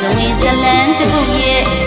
ဆုံးရင်ဇလန်တစ်ခုရဲ့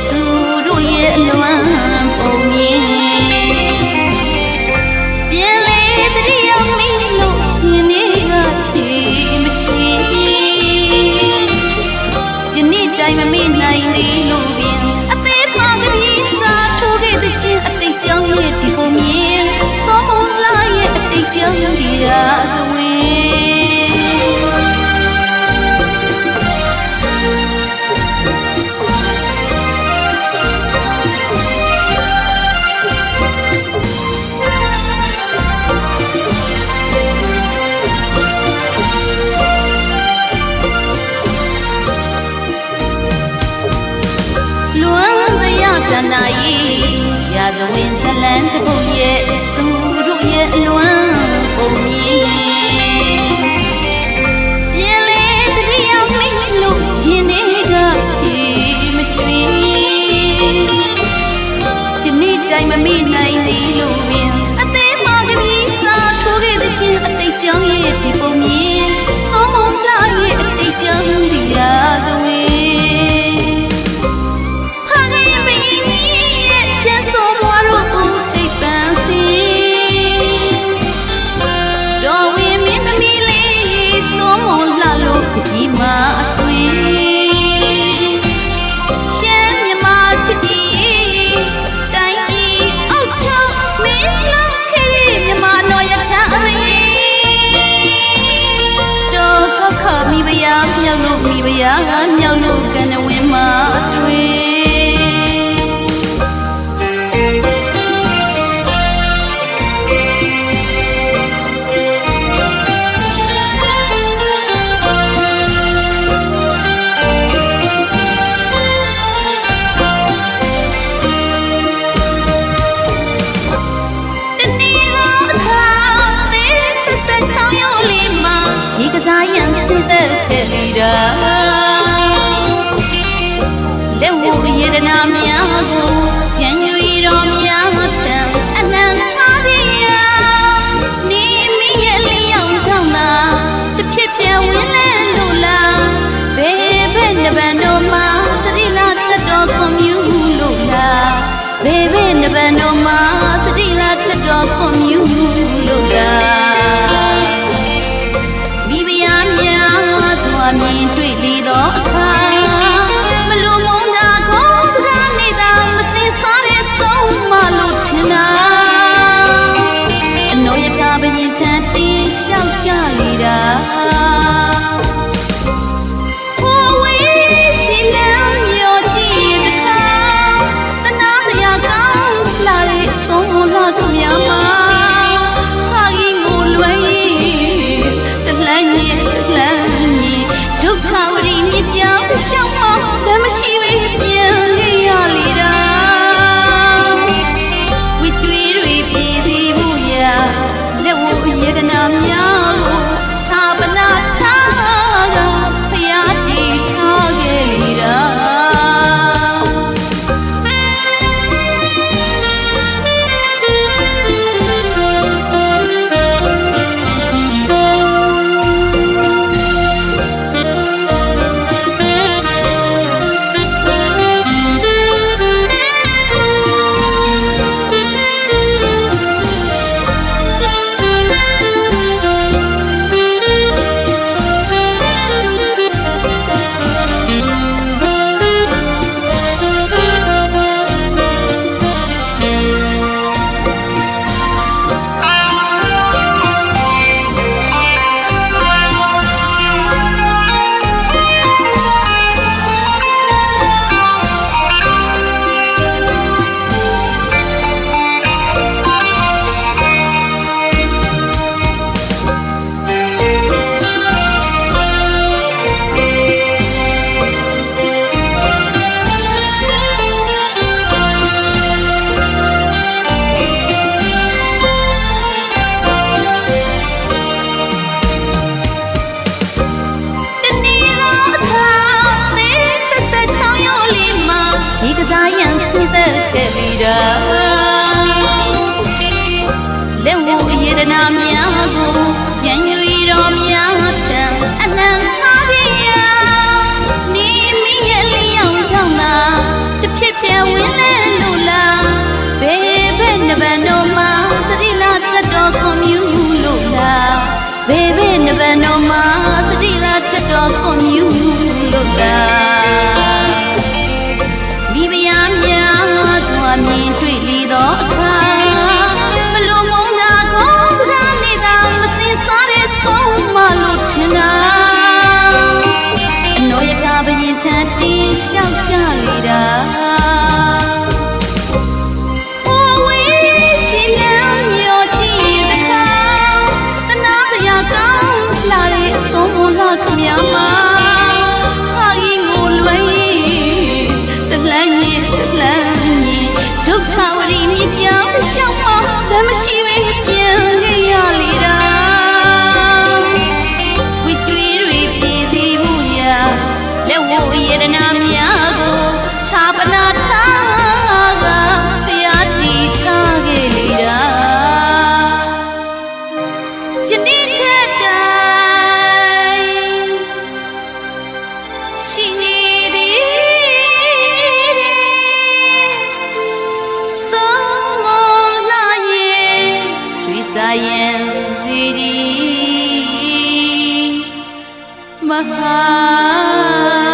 တနာဤရာဇဝင်ဇလန်တပုတ်ရဲ့သူတို့ရဲ့အလွမ်းပုံမြည် မွန်လှလို့ကကြီးမအသွေးရှမ်းမြမချစ်ကြီးတိုင်းပြည်အောက်ချမင်းလောက်ခဲ့ရမြမတော်ရချာအရေးတော်ခခမိဖုရားမြောက်လို့မိဖုရားကမြ রকম ইউলোরা 想吗？那么细微的 ဆူသက်ခဲ့ပြီးတာလက်ဝရတနာများကိုပြန်ယူတော်များထံအနံထားပြီးရာနေမိရဲ့လျောင်းချောင်းသာတစ်ဖြစ်ပြဝင်လဲလို့လားဘယ်ဘက်နှပန်တော်မှာစတိလာတတ်တော်ကွန်မြူလို့လားဘယ်ဘက်နှပန်တော်မှာစတိလာတတ်တော်ကွန်မြူလို့လား 家里的。 ယနေ့ထက်တိုင်ရှိနေသည်ဆုံးမလာရင်ရွှေစာရင်စီဒီမဟာ